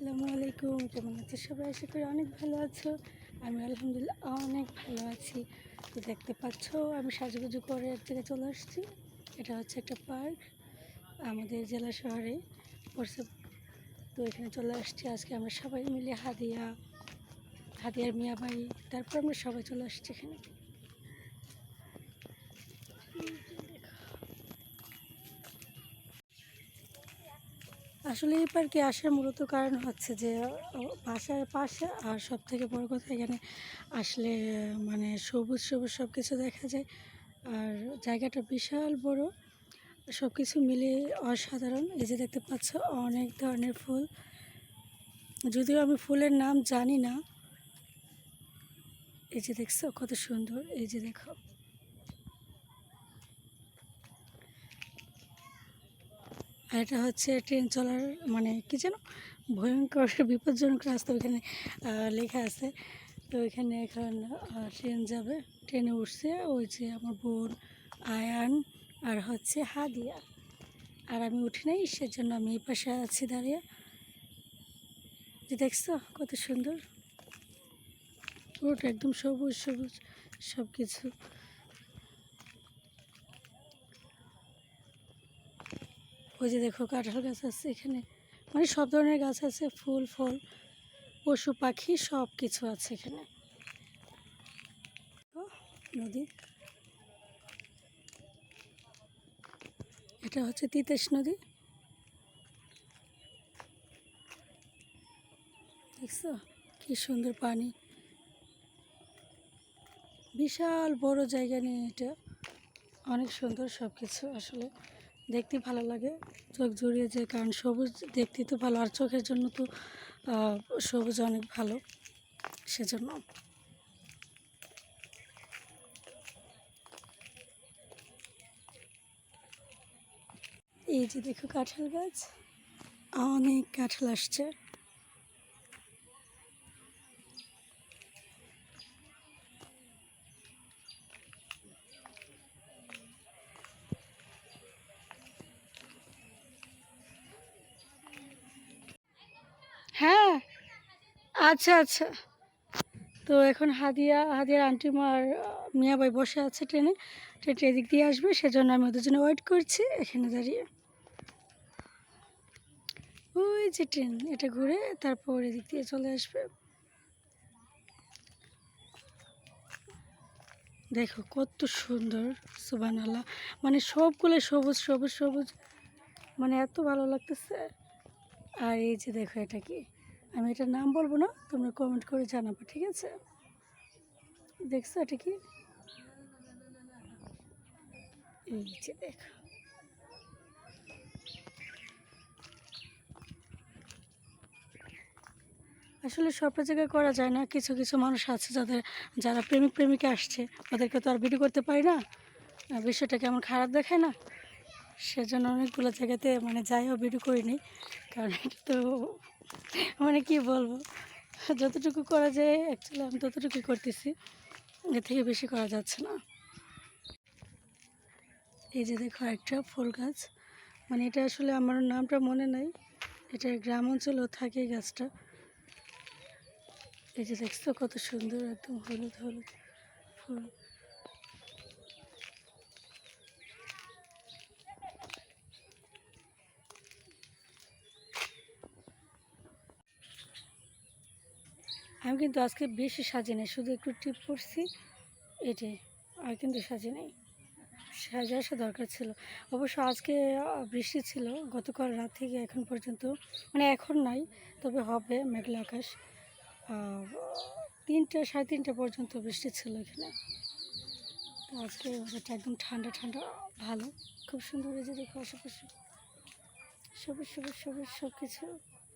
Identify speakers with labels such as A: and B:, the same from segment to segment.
A: আসসালামু আলাইকুম, কেমন আছো সবাই? আশা করি অনেক ভালো আছো। আমি আলহামদুলিল্লাহ অনেক ভালো আছি। তো দেখতে পাচ্ছ, আমি সাজুগুজু করে এক জায়গায় চলে আসছি। এটা হচ্ছে একটা পার্ক আমাদের জেলা শহরে। পড়ছে তো এখানে চলে আসছি। আজকে আমরা সবাই মিলে হাদিয়া হাদিয়ার মিয়া বাড়ি তারপর আমরা সবাই চলে আসছি এখানে। আসলে এই পার্কে আসার মূলত কারণ হচ্ছে যে বাসার পাশে আর সব থেকে বড় কথা এখানে আসলে মানে সবুজ সবুজ সব কিছু দেখা যায়। আর জায়গাটা বিশাল বড় সব কিছু মিলে অসাধারণ। এই যে দেখতে পাচ্ছ, অনেক ধরনের ফুল। যদিও আমি ফুলের নাম জানি না, এই যে দেখছ কত সুন্দর, এই যে দেখো। আর এটা হচ্ছে ট্রেন চলার মানে কি যেন ভয়ঙ্কর, বিপজ্জনক রাস্তা ওইখানে লেখা আছে। তো ওইখানে এখন ট্রেন যাবে, ট্রেনে উঠছে ওই যে আমার বোন আয়ান আর হচ্ছে হাদিয়া। আর আমি উঠি নাই, সেজন্য আমি এই পাশে আছি দাঁড়িয়ে। যে দেখছ কত সুন্দর। পুরোটা একদম সবুজ সবুজ সব কিছু ওই যে দেখো কাঁঠাল গাছ আছে এখানে। মানে সব ধরনের গাছ আছে, ফুল, ফল, পশু, পাখি, সব কিছু আছে এখানে। নদী। এটা হচ্ছে তিতেশ নদী। দেখছ? কি সুন্দর পানি। বিশাল বড় জায়গা নিয়ে এটা। অনেক সুন্দর সব কিছু আসলে। দেখতে ভালো লাগে। চোখ জড়িয়ে যায় কারণ সবুজ, দেখতে তো ভালো, আর চোখের জন্য তো সবুজ অনেক ভালো। সেজন্য। এই যে দেখো কাঁঠাল গাছ, অনেক কাঁঠাল আসছে হ্যাঁ আচ্ছা আচ্ছা। তো এখন হাদিয়া, হাদিয়ার আন্টি মার মিয়া ভাই বসে আছে ট্রেনে। ট্রেনটা এদিক দিয়ে আসবে, সেজন্য আমি ওদের জন্য ওয়েট করছি। এখানে দাঁড়িয়ে। ওই যে ট্রেন, এটা ঘুরে তারপর এদিক দিয়ে চলে আসবে। দেখো কত সুন্দর সুবান আল্লাহ মানে সবগুলো সবুজ সবুজ সবুজ। মানে এত ভালো লাগতেছে। আর এই যে দেখো এটা কি? আমি এটার নাম বলব না, তোমরা কমেন্ট করে জানাব, ঠিক আছে? দেখছ এটা কি? যে দেখো। আসলে সব জায়গায় করা যায় না, কিছু কিছু মানুষ আছে যাদের, যারা প্রেমিক প্রেমিকা আসছে ওদেরকে তো আর ভিডিও করতে পারি না। বিষয়টা কেমন খারাপ দেখায় না। সেজন্য অনেকগুলো জায়গাতে মানে যাইও ভিডিও করিনি, কারণ এটা তো মানে কি বলব? যতটুকু করা যায় অ্যাকচুয়ালি আমি ততটুকুই করতেছি। এর থেকে বেশি করা যাচ্ছে না। এই যে দেখো একটা ফুল গাছ। মানে এটা আসলে আমার নামটা মনে নাই। এটা গ্রাম অঞ্চলেও থাকে গাছটা। এই যে দেখছ কত সুন্দর, একদম হলুদ হলুদ ফুল। আমি কিন্তু আজকে বেশি সাজি নাই, শুধু একটু টিপ করছি এটাই আর কিন্তু সাজি নাই। সাজে আসা দরকার ছিল। অবশ্য আজকে বৃষ্টি ছিল, গতকাল রাত থেকে এখন পর্যন্ত মানে এখন নাই, তবে হবে মেঘলা আকাশ। তিনটা, সাড়ে তিনটা পর্যন্ত বৃষ্টি ছিল এখানে। তো আজকে ওয়েদারটা একদম ঠান্ডা ঠান্ডা, ভালো। খুব সুন্দর যে দেখো আশেপাশে। সবুজ সবুজ সবুজ সব কিছু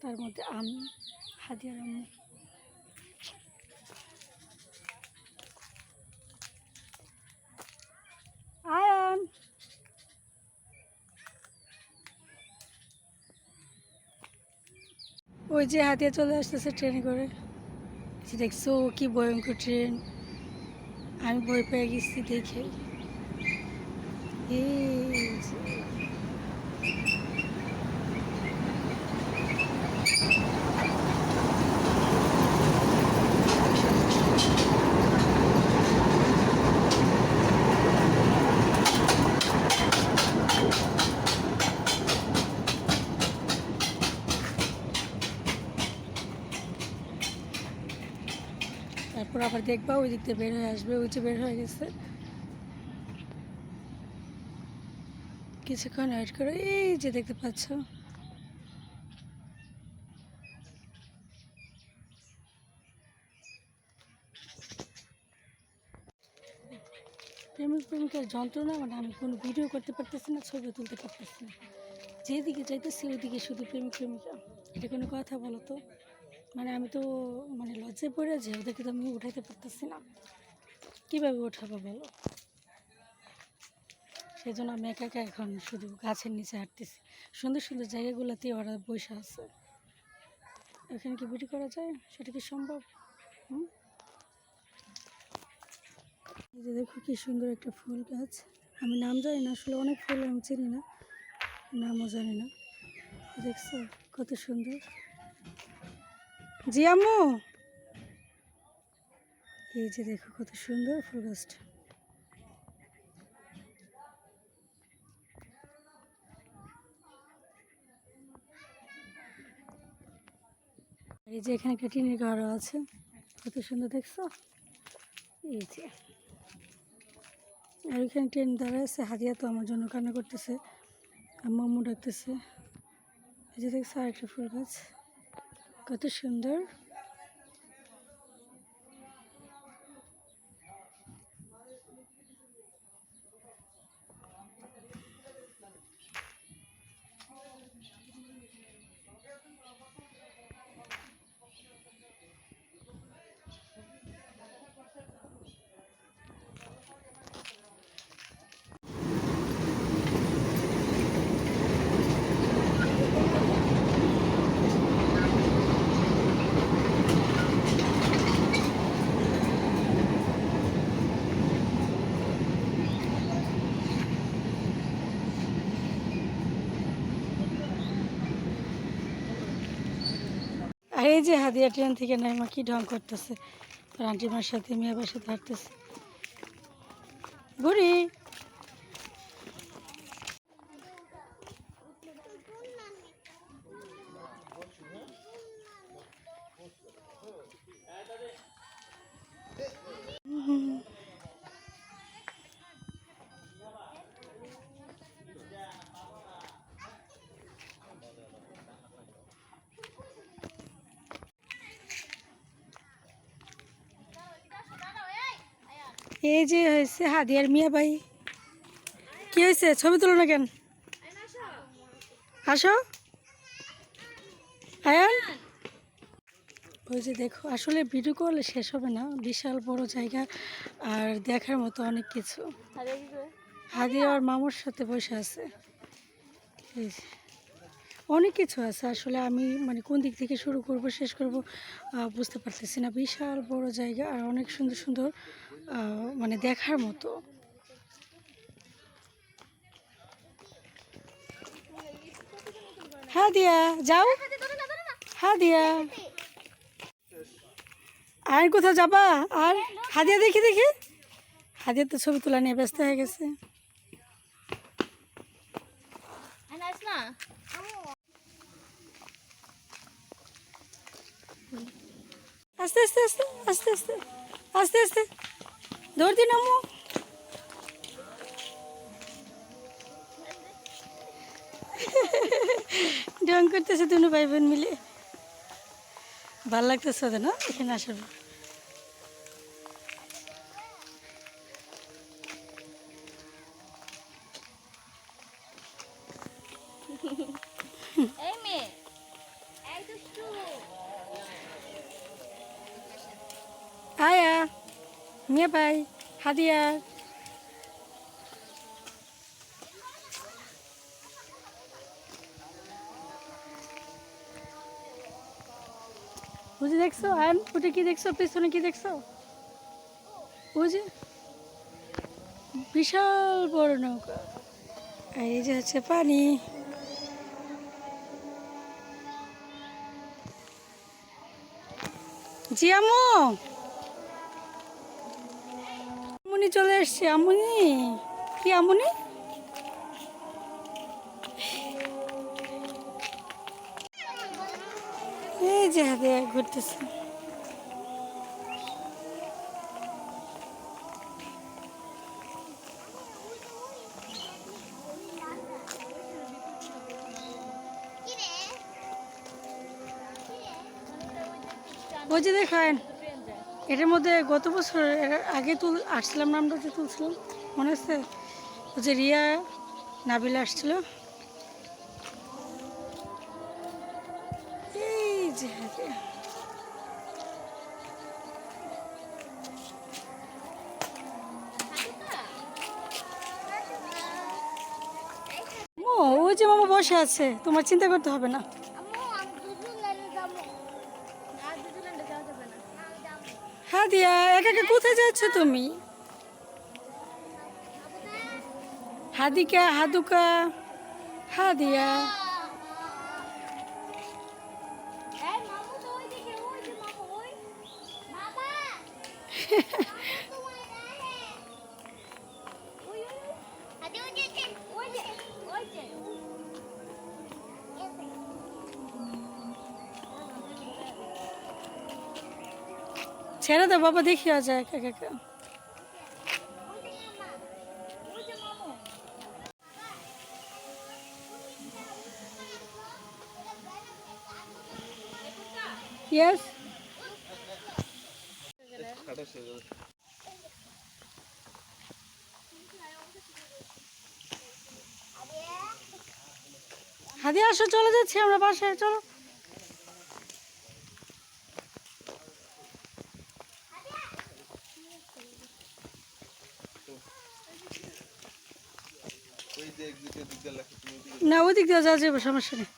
A: তার মধ্যে আমি, হাদিয়ার আম্মু আয়ান ওই যে হাতিয়া চলে আসতেছে ট্রেনে করে। যে দেখছ কি ভয়ঙ্কর ট্রেন। আমি বই পেয়ে গেছি দেখে। এই যে। তারপর আবার দেখবা, ওই দিক দিয়ে বের হয়ে আসবে, ওই যে বের হয়ে গেছে। কিছুক্ষণ ওয়েট করো, এই যে দেখতে পাচ্ছ। প্রেমিক প্রেমিকার যন্ত্রণা মানে আমি কোনো ভিডিও করতে পারতেছি না, ছবি তুলতে পারতেছি না। যেদিকে যাইতেছি ওইদিকে শুধু প্রেমিক প্রেমিকা। এটা কোনো কথা বলো তো? মানে আমি তো মানে লজ্জায় পড়ে আছি, ওদেরকে তো আমি উঠাইতে পারতেছি না। কীভাবে ওঠাবো বলো? সেই জন্য আমি একা একা এখন শুধু গাছের নিচে হাঁটতেছি। সুন্দর সুন্দর জায়গাগুলোতে ওরা বসে আছে। এখানে কি ভিডিও করা যায়? সেটা কি সম্ভব? হুম? এই যে দেখো কি সুন্দর একটা ফুল গাছ। আমি নাম জানি না, আসলে অনেক ফুল আমি চিনি না। নামও জানি না। দেখছ? কত সুন্দর। জি আম্মু। এই যে দেখো কত সুন্দর ফুল গাছটা। এই যে এখানে একটা টিনের ঘরও আছে। কত সুন্দর দেখছ? এই যে। আর এখানে ট্রেন দাঁড়ায় আছে হাদিয়া তো আমার জন্য কান্না করতেছে। আর মাম্মু ডাকতেছে। এই যে দেখছ আরেকটা ফুল গাছ। কত সুন্দর। এই যে হাদিয়া ট্রেন থেকে নাইমা কি ঢং করতেছে? আর আন্টিমার সাথে মেয়েবার সাথে হাঁটতেছে। বুড়ি! এই যে হয়েছে হাদিয়ার মিয়া ভাই। কি হয়েছে? ছবি তুলো না কেন? আসো। আয়ান? ওই যে দেখো, আসলে ভিডিও করলে শেষ হবে না। বিশাল বড় জায়গা আর দেখার মতো অনেক কিছু। হাদিয়া আর মামুর সাথে বসে আছে। অনেক কিছু আছে। আসলে আমি মানে কোন দিক থেকে শুরু করব, শেষ করব বুঝতে পারতেছি না। বিশাল বড় জায়গা আর অনেক সুন্দর সুন্দর মানে দেখার মতো। হ্যাঁ দিয়া যাও। হ্যাঁ দিয়া আর কোথাও যাবা? আর হাদিয়া দেখি দেখি। হাদিয়া তো ছবি তোলা নিয়ে ব্যস্ত হয়ে গেছে। দৌড় ডং করতেছে দুনো ভাই বোন মিলে। ভালো লাগতেছে ওদের না? এখানে আসার পর।
B: এই মেয়ে
A: হাদিয়া। বুঝে দেখছ? আয়ন ওটা কি দেখছ? পেছনে কি দেখছ? বুঝে? বিশাল বড় নৌকা। এই যে হচ্ছে পানি। জি আম্মু আমনি চলে এসছি আমনি কি আমনি এই যে হাতে ঘুরতেছে। ওই যে দেখেন এটার মধ্যে গত বছর আগে তুল, আসছিলাম, নামটা যে তুলছিলাম, মনে আছে? ওই যে রিয়া নাবিলা আসছিল। এই যে ও ওই যে মামা বসে আছে, তোমার চিন্তা করতে হবে না
B: আম্মু আমি দুজন লাইনে যাব না দুজন লাইনে যাওয়া যাবে না আমি যাব
A: হ্যাঁ দিয়া একা একা কোথায় যাচ্ছ তুমি? হাদিকা হাদুকা হাদিয়া
B: এই মামু তো ওই দিকে ওই যে মামু ওই বাবা তোমার গায়ে ওই ওই আরে ওই যে ওই যে ওই যে
A: ছেড়ে দাও বাবা দেখিয়া যায় একা একা
B: মামু
A: ইয়েস হাদিয়া আসো, চলে যাচ্ছি আমরা বাসায়, চলো
C: ওই যে এক্সিটে দিকে লেখা তুমি ওইদিকে
A: না ওই দিক দিয়ে যাওয়া যাবে সমস্যা নেই।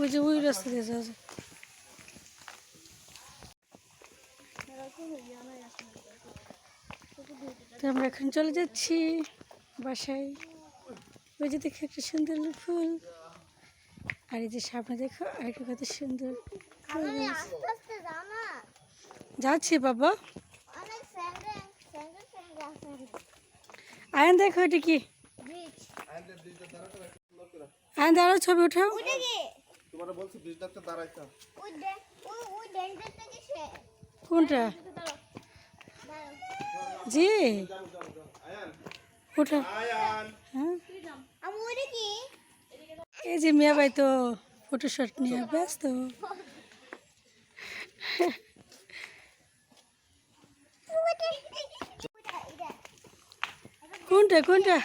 A: ওই যে ওই রাস্তা দিয়ে যাওয়া তো আমরা এখন চলে যাচ্ছি বাসায়। ওই যে দেখো একটা সুন্দর ফুল। আর এই যে সামনে দেখো আরেকটা কত সুন্দর যাচ্ছি বাবা। আয়ন দেখো এটা কি? আয়ন দাঁড়াও ছবি উঠাও।
C: তোমার বলছি ব্রিজটাতে দাঁড়াইতে
B: ওই ডে ওই ওই ডেঞ্জারটা কি সে?
A: কোনটা? জি। হ্যাঁ। এই যে মিয়া ভাই তো ফটোশুট নিয়ে ব্যস্ত। কোনটা কোনটা?